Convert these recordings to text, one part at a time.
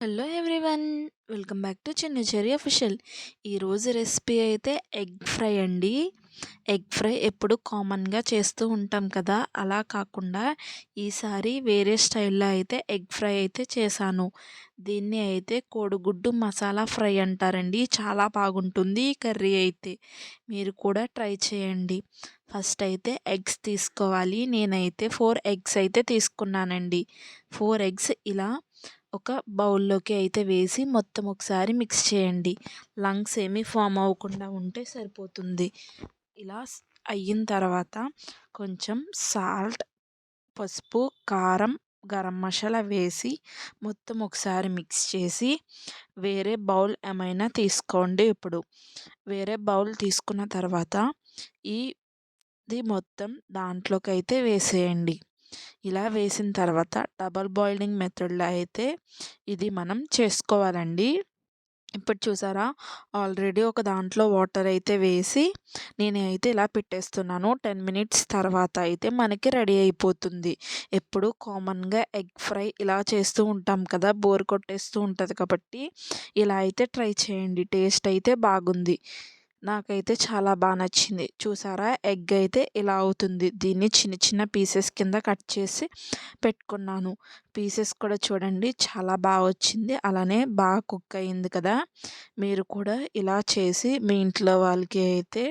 Hello everyone! Welcome back to Chinna Cherry official. ఈరోజు recipe అయితే egg fry అండి. Egg fry ఎప్పుడు కామన్గా చేస్తూ ఉంటాం కదా! అలా కాకుండా ఈసారి వేరే స్టైల్లో అయితే ఎగ్ ఫ్రై అయితే చేశాను. దీన్ని అయితే కోడిగుడ్డు మసాలా ఫ్రై అంటారండి. చాలా బాగుంటుంది ఈ కర్రీ అయితే. మీరు కూడా ట్రై చేయండి. ఫస్ట్ అయితే ఎగ్స్ తీసుకోవాలి. నేనైతే ఫోర్ ఎగ్స్ అయితే తీసుకున్నానండి. ఫోర్ ఎగ్స్ ఇలా ఒక బౌల్లోకి అయితే వేసి మొత్తం ఒకసారి మిక్స్ చేయండి. లంగ్స్ ఏమీ ఫామ్ అవ్వకుండా ఉంటే సరిపోతుంది. ఇలా అయిన తర్వాత కొంచెం సాల్ట్ పసుపు కారం గరం మసాలా వేసి మొత్తం ఒకసారి మిక్స్ చేసి వేరే బౌల్ ఏమైనా తీసుకోండి ఇప్పుడు. వేరే బౌల్ తీసుకున్న తర్వాత ఈ ఇది మొత్తం దాంట్లోకి అయితే వేసేయండి. ఇలా వేసిన తర్వాత డబల్ బాయిలింగ్ మెథడ్లో అయితే ఇది మనం చేసుకోవాలండి. ఇప్పుడు చూసారా? ఆల్రెడీ ఒక దాంట్లో వాటర్ అయితే వేసి నేనైతే ఇలా పెట్టేస్తున్నాను. టెన్ మినిట్స్ తర్వాత అయితే మనకి రెడీ అయిపోతుంది. ఎప్పుడు కామన్గా ఎగ్ ఫ్రై ఇలా చేస్తూ ఉంటాం కదా! బోర్ కొట్టేస్తూ ఉంటుంది కాబట్టి ఇలా అయితే ట్రై చేయండి. టేస్ట్ అయితే బాగుంది. నాకైతే చాలా బాగా నచ్చింది. చూసారా? ఎగ్ అయితే ఇలా అవుతుంది. దీన్ని చిన్న చిన్న పీసెస్ కింద కట్ చేసి పెట్టుకున్నాను. పీసెస్ కూడా చూడండి చాలా బాగా వచ్చింది. అలానే బాగా కుక్ అయింది కదా? మీరు కూడా ఇలా చేసి మీ ఇంట్లో వాళ్ళకి అయితే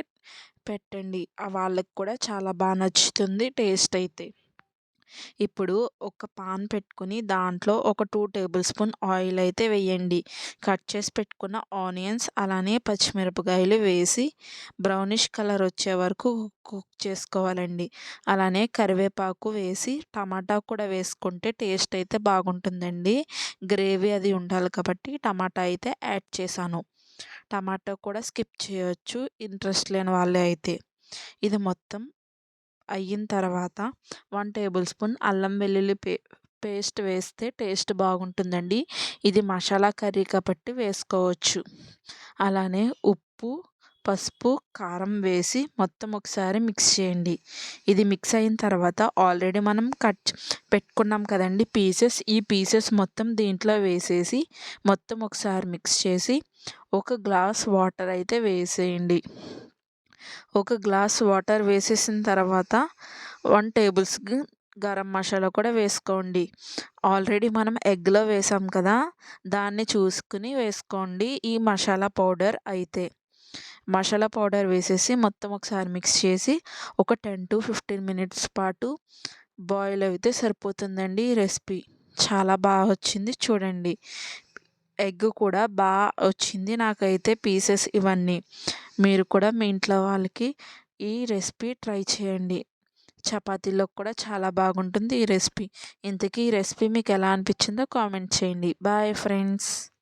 పెట్టండి. వాళ్ళకి కూడా చాలా బాగా నచ్చుతుంది టేస్ట్ అయితే. ఇప్పుడు ఒక పాన్ పెట్టుకుని దాంట్లో ఒక టూ టేబుల్ స్పూన్ ఆయిల్ అయితే వేయండి. కట్ చేసి పెట్టుకున్న ఆనియన్స్ అలానే పచ్చిమిరపకాయలు వేసి బ్రౌనిష్ కలర్ వచ్చే వరకు కుక్ చేసుకోవాలండి. అలానే కరివేపాకు వేసి టమాటా కూడా వేసుకుంటే టేస్ట్ అయితే బాగుంటుందండి. గ్రేవీ అది ఉండాలి కాబట్టి టమాటా అయితే యాడ్ చేశాను. టమాటా కూడా స్కిప్ చేయొచ్చు ఇంట్రెస్ట్ లేని వాళ్ళే అయితే. ఇది మొత్తం అయిన తర్వాత వన్ టేబుల్ స్పూన్ అల్లం వెల్లుల్లి పే పేస్ట్ వేస్తే టేస్ట్ బాగుంటుందండి. ఇది మసాలా కర్రీ కాబట్టి వేసుకోవచ్చు. అలానే ఉప్పు పసుపు కారం వేసి మొత్తం ఒకసారి మిక్స్ చేయండి. ఇది మిక్స్ అయిన తర్వాత ఆల్రెడీ మనం కట్ పెట్టుకున్నాం కదండి పీసెస్ ఈ పీసెస్ మొత్తం దీంట్లో వేసేసి మొత్తం ఒకసారి మిక్స్ చేసి ఒక గ్లాస్ వాటర్ అయితే వేసేయండి. ఒక గ్లాస్ వాటర్ వేసేసిన తర్వాత one tablespoon garam masala కూడా వేసుకోండి. ఆల్రెడీ మనం ఎగ్లో వేసాం కదా దాన్ని చూసుకుని వేసుకోండి ఈ మసాలా పౌడర్ అయితే. మసాలా పౌడర్ వేసేసి మొత్తం ఒకసారి మిక్స్ చేసి ఒక టెన్ టు ఫిఫ్టీన్ మినిట్స్ పాటు బాయిల్ అయితే సరిపోతుందండి ఈ రెసిపీ. చాలా బాగా వచ్చింది చూడండి. ఎగ్ కూడా బాగా వచ్చింది నాకైతే పీసెస్ ఇవన్నీ. మీరు కూడా మీ ఇంట్లో వాళ్ళకి ఈ రెసిపీ ట్రై చేయండి. చపాతీలో కూడా చాలా బాగుంటుంది ఈ రెసిపీ. ఇంతకీ ఈ రెసిపీ మీకు ఎలా అనిపించిందో కామెంట్ చేయండి. Bye friends.